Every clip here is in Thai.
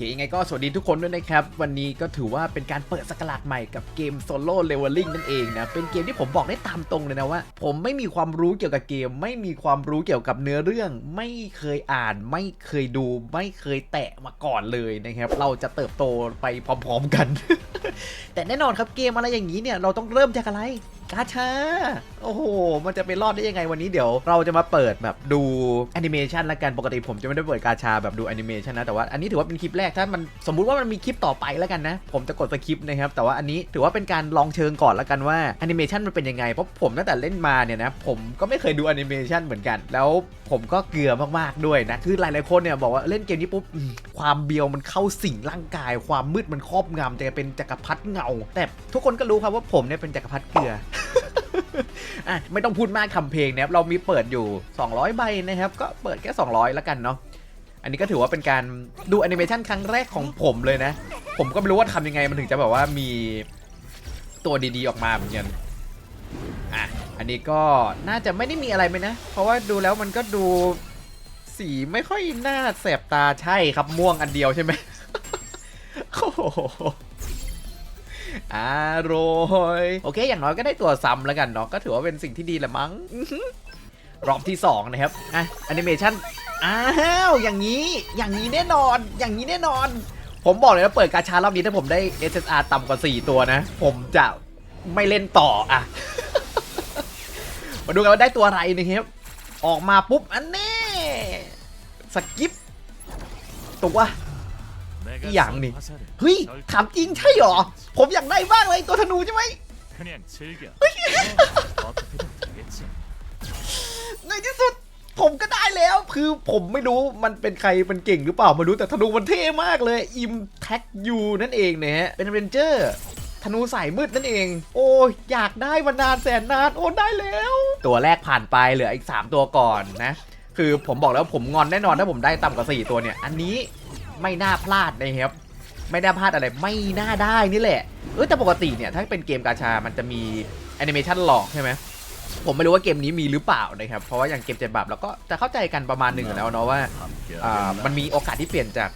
เคยังไงก็สวัสดีทุกคนด้วยนะครับ วันนี้ก็ถือว่าเป็นการเปิดสกราชใหม่กับเกม Solo Leveling นั่นเองนะ เป็นเกมที่ผมบอกได้ตามตรงเลยนะว่า ผมไม่มีความรู้เกี่ยวกับเกม ไม่มีความรู้เกี่ยวกับเนื้อเรื่อง ไม่เคยอ่าน ไม่เคยดู ไม่เคยแตะมาก่อนเลยนะครับ เราจะเติบโตไปพร้อมๆกัน แต่แน่นอนครับเกมอะไรอย่างนี้เนี่ยเราต้องเริ่มจากอะไร กาชาโอ้โห มันจะไปรอดได้ยังไงวันนี้เดี๋ยวเราจะมาเปิดแบบดูแอนิเมชันละกันปกติผมจะไม่ได้เปิดกาชาแบบดูแอนิเมชันนะแต่ว่าอันนี้ถือว่าเป็นคลิปแรกถ้ามันสมมุติว่ามันมีคลิปต่อไปแล้วกันนะ ผมจะกดสคริปต์นะครับแต่ว่าอันนี้ถือว่าเป็นการลองเชิงก่อนละกันว่าแอนิเมชันมันเป็นยังไงเพราะผมตั้งแต่เล่นมาเนี่ยนะผมก็ไม่เคยดูแอนิเมชันเหมือนกัน แล้วผมก็เกลือมากๆด้วยนะคือหลายๆคนเนี่ยบอกว่าเล่นเกมนี้ปุ๊บความเบียวมันเข้าสิงร่างกาย ความมืดมันครอบงำจะเป็นจักรพรรดิเงา แต่ทุกคนก็รู้ครับว่าผมเนี่ยเป็นจักรพรรดิเกลือ อะไม่ต้องพูดมากทำเพลงนะครับเรามีเปิดอยู่ 200 ใบนะครับ ก็เปิดแค่ 200 แล้วกันเนาะอันนี้ก็ถือว่าเป็นการดูแอนิเมชันครั้งแรกของผมเลยนะ ผมก็ไม่รู้ว่าทำยังไงมันถึงจะแบบว่ามีตัวดีๆออกมาเหมือนกันอะอันนี้ก็น่าจะไม่ได้มีอะไรไหมนะ เพราะว่าดูแล้วมันก็ดูสีไม่ค่อยน่าแสบตาใช่ครับม่วงอันเดียวใช่ไหมโอ้โห อร่อยโอเค อย่างน้อยก็ได้ตัวซ้ำแล้วกันเนาะก็ถือว่าเป็นสิ่งที่ดีแหละมั้งอื้อหือรอบที่ 2 นะครับ อะแอนิเมชันอ้าวอย่างนี้อย่างนี้แน่นอนอย่างนี้แน่นอน ผมบอกเลยนะเปิดกาชารอบนี้ถ้าผมได้ SSR ต่ำกว่า 4 ตัวนะ ผมจะไม่เล่นต่ออะ มาดูกันว่าได้ตัวอะไรนะครับ ออกมาปุ๊บอันนี้สกิปตัว อีอย่างนี่เฮ้ยถามจริงใช่หรอ ผมอยากได้บ้างเลยตัวธนูใช่ไหมในที่สุดผมก็ได้แล้วคือผมไม่รู้มันเป็นใครมันเก่งหรือเปล่าไม่รู้แต่ธนูมันเท่มากเลย อิมแท็กยูนั่นเองเนี่ยเป็นเรนเจอร์ธนูสายมืดนั่นเอง โอ้อยากได้มานานแสนนาน โอ้ได้แล้ว ตัวแรกผ่านไปเหลืออีก 3 ตัวก่อนนะ คือผมบอกแล้วผมงอนแน่นอนถ้าผมได้ต่ำกว่า 4 ตัวเนี่ย อันนี้ ไม่น่าพลาดนะครับไม่ได้พลาดอะไรไม่น่าได้นี่แหละเออแต่ปกติเนี่ยถ้าเป็นเกมกาชา มันจะมีแอนิเมชันหลอกใช่ไหมผมไม่รู้ว่าเกมนี้มีหรือเปล่านะครับเพราะว่าอย่างเกมเจ็ดบับเราก็จะเข้าใจกันประมาณหนึ่งแล้วเนาะว่ามันมีโอกาสที่เปลี่ยนจาก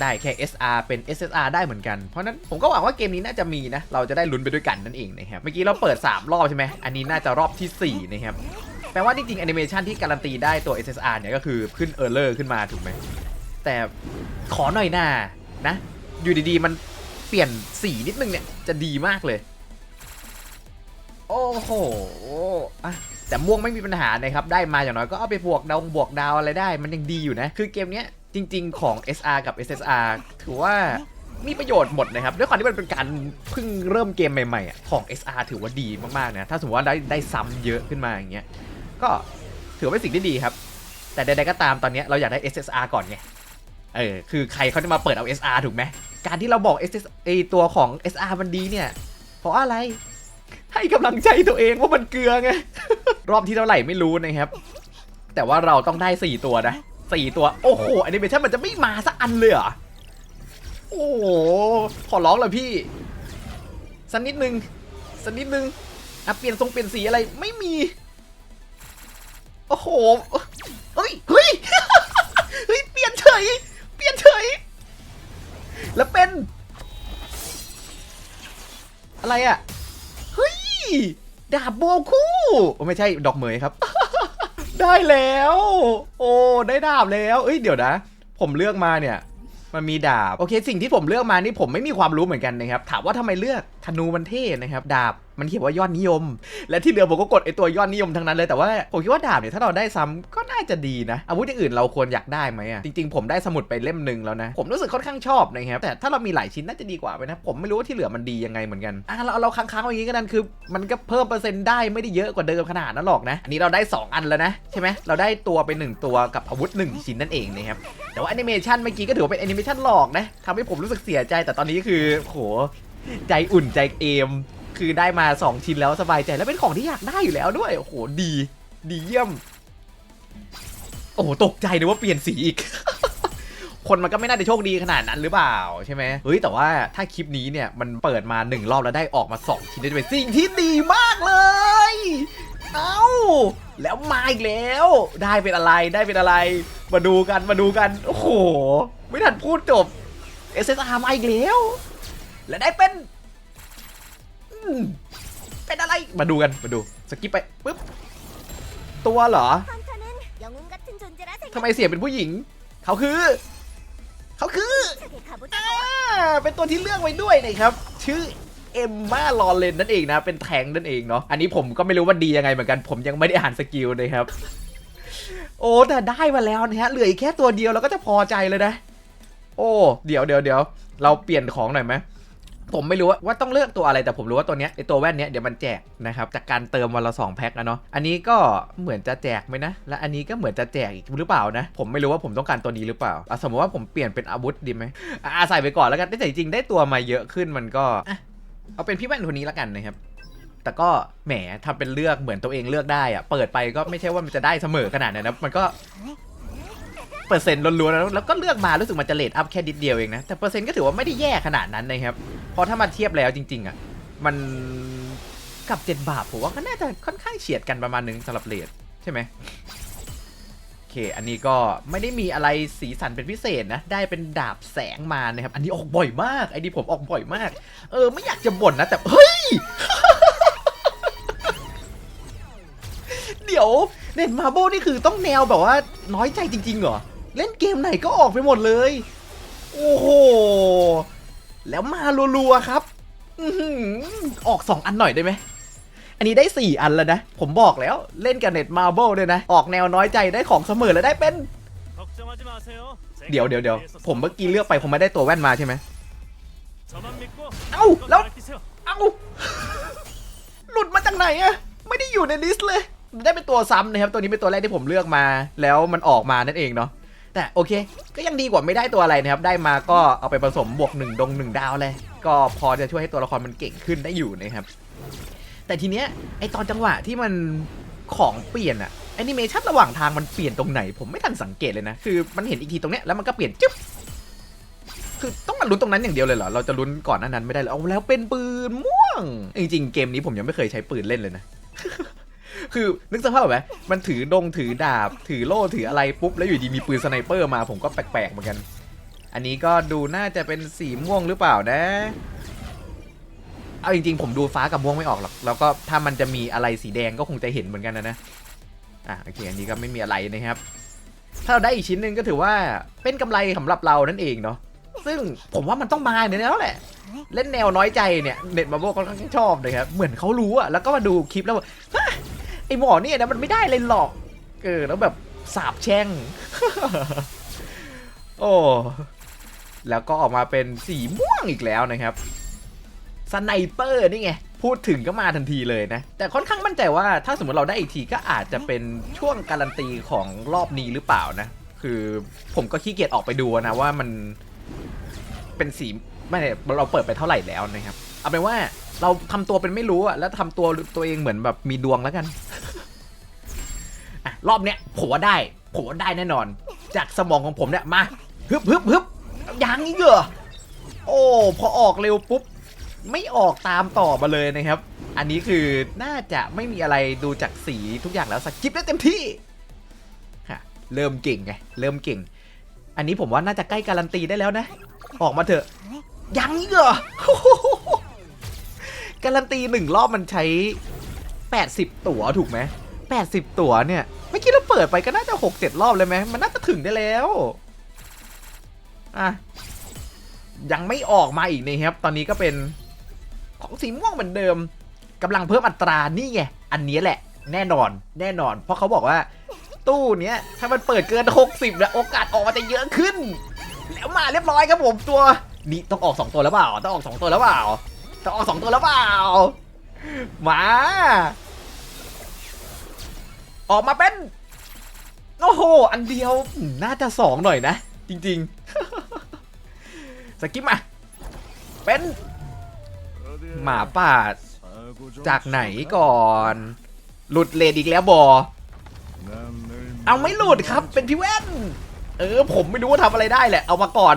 ได้แค่ SR เป็น SSR ได้เหมือนกัน เพราะนั้นผมก็หวังว่าเกมนี้น่าจะมีนะ เราจะได้ลุ้นไปด้วยกันนั่นเองนะครับ เมื่อกี้เราเปิด 3 รอบใช่ไหม อันนี้น่าจะรอบทีสี่4 นะครับ แปลว่าจริงๆแอนิเมชันที่การันตีได้ตัว SSR เนี่ยก็คือขึ้นเออร์เลอร์ขึ้นมาถูกไหม แต่ขอหน่อยนานะ อยู่ดีๆ มันเปลี่ยนสีนิดนึงเนี่ย จะดีมากเลย โอ้โหอะแต่ม่วงไม่มีปัญหานะครับ ได้มาอย่างน้อยก็เอาไปบวกดาวบวกดาวอะไรได้ มันยังดีอยู่นะ คือเกมเนี้ยจริง ๆ ของ SR กับ SSR ถือว่ามีประโยชน์หมดนะครับ ด้วยความที่มันเป็นการเพิ่งเริ่มเกมใหม่ๆอะของ SR ถือว่าดีมากๆนะถ้าสมมติว่าได้ได้ซ้ำเยอะขึ้นมาอย่างเงี้ยก็ถือว่าเป็นสิ่งที่ดีครับ แต่ใดๆก็ตามตอนนี้เราอยากได้ SSR ก่อนไง เออคือใครเขาจะมาเปิดเอา SR ถูกไหมการที่เราบอก SS ไอตัวของ SR มันดีเนี่ย เพราะอะไร ให้กำลังใจตัวเองว่ามันเกลือไง รอบที่เท่าไหร่ไม่รู้นะครับ แต่ว่าเราต้องได้ 4 ตัวนะสี่ตัว โอ้โหแอนิเมชันมันจะไม่มาสักอันเลยเหรอ โอ้โห ขอร้องเลยพี่ สักนิดนึง สักนิดนึงอะเปลี่ยนทรงเปลี่ยนสีอะไรไม่มี โอ้โหเฮ้ย ดาบโบคู่โอ้ไม่ใช่ดอกเหมยครับ ได้แล้ว โอ้ได้ดาบแล้ว เอ้ยเดี๋ยวนะ ผมเลือกมาเนี่ยมันมีดาบ โอเค สิ่งที่ผมเลือกมานี่ผมไม่มีความรู้เหมือนกันนะครับ ถามว่าทำไมเลือกธนูมันเท่นะครับ ดาบ มันเขียนว่ายอดนิยม และที่เหลือผมก็กดไอตัวยอดนิยมทั้งนั้นเลยแต่ว่าผมคิดว่าดาบเนี่ยถ้าเราได้ซ้ำก็น่าจะดีนะ อาวุธอย่างอื่นเราควรอยากได้ไหมอะจริงๆ ผมได้สมุดไปเล่มหนึ่งแล้วนะ ผมรู้สึกค่อนข้างชอบนะครับแต่ถ้าเรามีหลายชิ้นน่าจะดีกว่าไปนะ ผมไม่รู้ว่าที่เหลือมันดียังไงเหมือนกันอะเราเราค้างๆอย่างนี้ก็นั่นคือ มันก็เพิ่มเปอร์เซ็นต์ได้ไม่ได้เยอะกว่าเดิมขนาดนั้นหรอกนะอันนี้เราได้ 2 อันแล้วนะใช่ไหมเราได้ตัวไป 1 ตัวกับอาวุธ 1 ชิ้นนั่นเองนะครับแต่ว่าแอนิเมชันเมื่อกี้ก็ถือว่าเป็นแอนิเมชันหลอกนะทำให้ผมรู้สึกเสียใจแต่ตอนนี้คือโหใจอุ่นใจเอม คือได้มา 2 ชิ้นแล้วสบายใจแล้วเป็นของที่อยากได้อยู่แล้วด้วย โอ้โห ดี ดีเยี่ยม โอ้โห ตกใจเลยว่าเปลี่ยนสีอีก คนมันก็ไม่น่าจะโชคดีขนาดนั้นหรือเปล่าใช่ไหมเฮ้ย แต่ว่าถ้าคลิปนี้เนี่ย มันเปิดมา 1 รอบแล้วได้ออกมา 2 ชิ้นได้เป็นสิ่งที่ดีมากเลย เอ้า แล้วมาอีกแล้ว ได้เป็นอะไรได้เป็นอะไร มาดูกันมาดูกัน โอ้โห ไม่ทันพูดจบ SSR มาอีกแล้ว และได้เป็น เป็นอะไร มาดูกัน มาดู สกิปไปปุ๊บ ตัวเหรอ ทำไมเสียงเป็นผู้หญิง เขาคือ เขาคืออเป็นตัวที่เลือกไว้ด้วยนะครับ ชื่อเอ็มมาลอเลนนั่นเองนะ เป็นแทงนั่นเองเนาะ อันนี้ผมก็ไม่รู้ว่าดียังไงเหมือนกัน ผมยังไม่ได้อ่านสกิลเลยครับ โอ้ แต่ได้มาแล้วนะฮะ เหลืออีกแค่ตัวเดียวเราก็จะพอใจเลยนะ โอ้ เดี๋ยวเดี๋ยวเดี๋ยว เราเปลี่ยนของหน่อยไหม ผมไม่รู้ว่าว่าต้องเลือกตัวอะไรแต่ผมรู้ว่าตัวเนี้ยไอตัวแว่นเนี้ยเดี๋ยวมันแจกนะครับจากการเติมวันละสองแพ็คนะเนาะอันนี้ก็เหมือนจะแจกไหมนะ และอันนี้ก็เหมือนจะแจกอีกหรือเปล่านะ ผมไม่รู้ว่าผมต้องการตัวนี้หรือเปล่าอะสมมติว่าผมเปลี่ยนเป็นอาวุธดีไหมอะใส่ไปก่อนแล้วกันแต่จริงได้ตัวมาเยอะขึ้นมันก็เอาเป็นพี่แว่นคนนี้แล้วกันนะครับแต่ก็แหมทำเป็นเลือกเหมือนตัวเองเลือกได้อะเปิดไปก็ไม่ใช่ว่ามันจะได้เสมอขนาดนั้นนะมันก็ เปอร์เซ็นต์ล้วนๆแล้วแล้วก็เลือกมารู้สึกมันจะเลทอัพแค่นิดเดียวเองนะ แต่เปอร์เซ็นต์ก็ถือว่าไม่ได้แย่ขนาดนั้นนะครับพราะถ้ามาเทียบแล้วจริง ๆอะมันกับ 7 บาทผมว่าก็น่าจะค่อนข้างเฉียดกันประมาณนึงสำหรับเลทใช่ไหมโอเค อันนี้ก็ไม่ได้มีอะไรสีสันเป็นพิเศษนะ ได้เป็นดาบแสงมานะครับ อันนี้ออกบ่อยมาก ไอ้นี่ผมออกบ่อยมาก เออ ไม่อยากจะบ่นนะ แต่ เฮ้ย เดี๋ยวเน็ตมาโบนี่คือต้องแนวแบบว่าน้อยใจจริงๆเหรอ เล่นเกมไหนก็ออกไปหมดเลย โอ้โห แล้วมารัวๆครับออก 2 อันหน่อยได้ไหม อันนี้ได้ 4 อันแล้วนะ ผมบอกแล้วเล่นกับเน็ตมาร์เบิลเลยนะ ออกแนวน้อยใจได้ของเสมอแล้วได้เป็น เดี๋ยวเดี๋ยวเดี๋ยวผมเมื่อกี้เลือกไปผมไม่ได้ตัวแว่นมาใช่ไหมเอ้าแล้ว เอ้า หลุดมาจากไหนอะไม่ได้อยู่ในลิสต์เลย ได้เป็นตัวซ้ำนะครับ ตัวนี้เป็นตัวแรกที่ผมเลือกมา แล้วมันออกมานั่นเองเนาะ แต่โอเค ก็ยังดีกว่าไม่ได้ตัวอะไรนะครับ ได้มาก็เอาไปผสมบวกหนึ่งดงหนึ่งดาวเลย ก็พอจะช่วยให้ตัวละครมันเก่งขึ้นได้อยู่นะครับ แต่ทีเนี้ยไอตอนจังหวะที่มันของเปลี่ยนอะแอนิเมชันระหว่างทางมันเปลี่ยนตรงไหน ผมไม่ทันสังเกตเลยนะ คือมันเห็นอีกทีตรงเนี้ยแล้วมันก็เปลี่ยนจึ๊บคือต้องมาลุ้นตรงนั้นอย่างเดียวเลยเหรอ เราจะลุ้นก่อนหน้านั้นไม่ได้เลยเอาแล้วเป็นปืนม่วง จริงๆ เกมนี้ผมยังไม่เคยใช้ปืนเล่นเลยนะ คือนึกสภาพแบบไหมมันถือดงถือดาบ ถือโล่ถืออะไรปุ๊บแล้วอยู่ดีมีปืนสไนเปอร์มาผมก็แปลกๆเหมือนกัน อันนี้ก็ดูน่าจะเป็นสีม่วงหรือเปล่านะ เอาจริงๆ ผมดูฟ้ากับม่วงไม่ออกหรอก แล้วก็ถ้ามันจะมีอะไรสีแดงก็คงจะเห็นเหมือนกันนะนะอะโอเคอันนี้ก็ไม่มีอะไรนะครับ ถ้าเราได้อีกชิ้นหนึ่งก็ถือว่าเป็นกำไรสำหรับเรานั่นเองเนาะซึ่งผมว่ามันต้องมาเนี่ยแล้วแหละเล่นแนวน้อยใจเนี่ยเน็ตมาโบก็ค่อนข้างชอบเลยครับเหมือนเขารู้อะแล้วก็มาดูคลิปแล้ว ไอหมอเนี่ยนะมันไม่ได้เลยหรอก เออแล้วแบบสาบแช่ง โอ้ แล้วก็ออกมาเป็นสีม่วงอีกแล้วนะครับสไนเปอร์นี่ไง พูดถึงก็มาทันทีเลยนะ แต่ค่อนข้างมั่นใจว่าถ้าสมมติเราได้อีกทีก็อาจจะเป็นช่วงการันตีของรอบนี้หรือเปล่านะ คือผมก็ขี้เกียจออกไปดูนะว่ามันเป็นสี ไม่เราเปิดไปเท่าไหร่แล้วนะครับ เอาเป็นว่าเราทำตัวเป็นไม่รู้อะแล้วทำตัวตัวเองเหมือนแบบมีดวงแล้วกันอะรอบเนี้ยผมว่าได้ผมว่าได้แน่นอน จากสมองของผมเนี่ยมาฮึบฮึบฮึบยังอีกเหรอโอ้พอออกเร็วปุ๊บไม่ออกตามต่อมาเลยนะครับ อันนี้คือน่าจะไม่มีอะไรดูจากสีทุกอย่างแล้วสกิปได้เต็มที่ฮะเริ่มเก่งไงเริ่มเก่ง อันนี้ผมว่าน่าจะใกล้การันตีได้แล้วนะ ออกมาเถอะ ยังอีกเหรอการันตีหนึ่งรอบมันใช้ 80 ตั๋วถูกไหม80 ตั๋วเนี่ย ไม่คิดว่าเปิดไปก็น่าจะ 6-7 รอบเลยไหมมันน่าจะถึงได้แล้ว อะ ยังไม่ออกมาอีกนะครับ ตอนนี้ก็เป็นของสีม่วงเหมือนเดิมกำลังเพิ่มอัตรานี่ไง อันนี้แหละ แน่นอน แน่นอน เพราะเขาบอกว่า ตู้เนี้ยถ้ามันเปิดเกิน 60เนี่ยโอกาสออกมาจะเยอะขึ้น แล้วมาเรียบร้อยครับผมตัว นี่ต้องออก2ตัวแล้วเปล่า ต้องออก2ตัวแล้วเปล่า ต้องออก2ตัวแล้วเปล่า มา ออกมาเป็น โอ้โห อันเดียว น่าจะ2หน่อยนะ จริง ๆ สกิปมา เป็น หมาป่า จากไหนก่อน หลุดเลดอีกแล้วบอ เอาไม่หลุดครับ เป็นพี่แว่น เออ ผมไม่รู้ว่าทำอะไรได้แหละ เอามาก่อน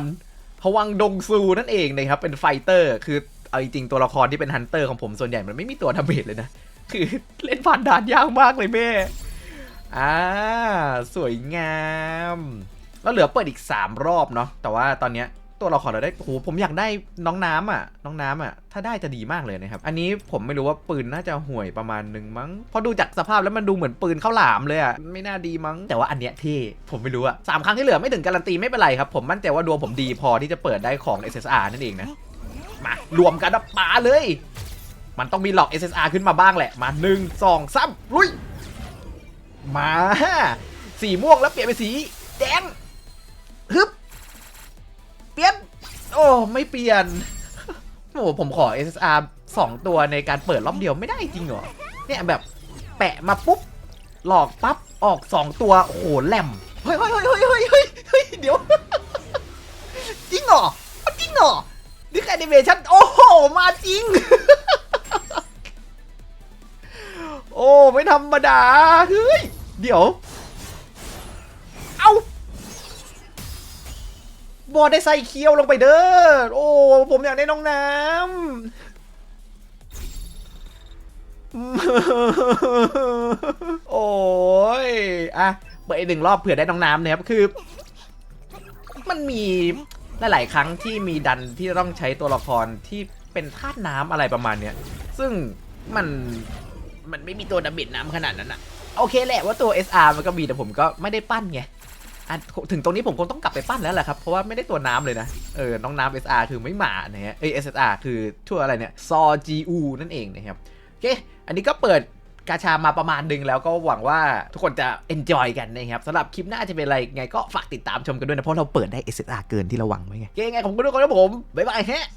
พวังดงซูนั่นเองนะครับ เป็นไฟเตอร์ คือเอาจริงๆตัวละครที่เป็นฮันเตอร์ของผมส่วนใหญ่มันไม่มีตัวดาเมจเลยนะ คือเล่นผ่านด่านยากมากเลยแม่ อ่า สวยงาม แล้วเหลือเปิดอีก 3 รอบเนาะ แต่ว่าตอนเนี้ย ตัวละครเราได้โอ้โหผมอยากได้น้องน้ำอะ น้องน้ำอะ ถ้าได้จะดีมากเลยนะครับ อันนี้ผมไม่รู้ว่าปืนน่าจะห่วยประมาณหนึ่งมั้งเพราะดูจากสภาพแล้วมันดูเหมือนปืนข้าวหลามเลยอะ ไม่น่าดีมั้ง แต่ว่าอันเนี้ยเท่ผมไม่รู้อะสามครั้งที่เหลือไม่ถึงการันตีไม่เป็นไรครับ ผมมั่นใจว่าดวงผมดีพอที่จะเปิดได้ของ SSR นั่นเองนะ มารวมกันนะปาเลย มันต้องมีหลอก SSR ขึ้นมาบ้างแหละ มาหนึ่งสองสามลุย มาสีม่วงแล้วเปลี่ยนเป็นสีแดง โอ้ ไม่เปลี่ยน โอ้ผมขอ SSR 2 ตัวในการเปิดรอบเดียวไม่ได้จริงเหรอ เนี่ยแบบแปะมาปุ๊บ หลอกปั๊บ ออก 2 ตัวโอ้โหแหลม เฮ้ยเฮ้ยเฮ้ยเฮ้ยเฮ้ยเฮ้ยเดี๋ยว จริงเหรอ จริงเหรอนี่คือแอนิเมชันโอ้โห มาจริง โอ้ ไม่ธรรมดา เฮ้ย เดี๋ยว บอได้ใส่เคียวลงไปเด้อ โอ้ ผมอยากได้น้องน้ำ โอ้ย อะเปิดอีกหนึ่งรอบเผื่อได้น้องน้ำนะครับ คือ มันมีหลาย ๆ ครั้งที่มีดันที่ต้องใช้ตัวละครที่เป็นธาตุน้ำอะไรประมาณเนี้ย ซึ่งมันมันไม่มีตัวดาเมจน้ำขนาดนั้นอะโอเคแหละว่าตัว SR มันก็มีแต่ผมก็ไม่ได้ปั้นไง อะถึงตรงนี้ผมคงต้องกลับไปปั้นแล้วแหละครับ เพราะว่าไม่ได้ตัวน้ำเลยนะ เออ น้องน้ำ SR คือไม่มานะฮะเอ SSR คือชั่วอะไรเนี่ยซอ GU นั่นเองนะครับโอเค อันนี้ก็เปิดกาชามาประมาณหนึ่งแล้วก็หวังว่าทุกคนจะ enjoy กันนะครับสำหรับคลิปหน้าจะเป็นอะไรไงก็ฝากติดตามชมกันด้วยนะ เพราะเราเปิดได้ SSR เกินที่เราหวังไว้ไงโอเคไงผมก็ทุกคนนะผม บ๊ายบายฮะ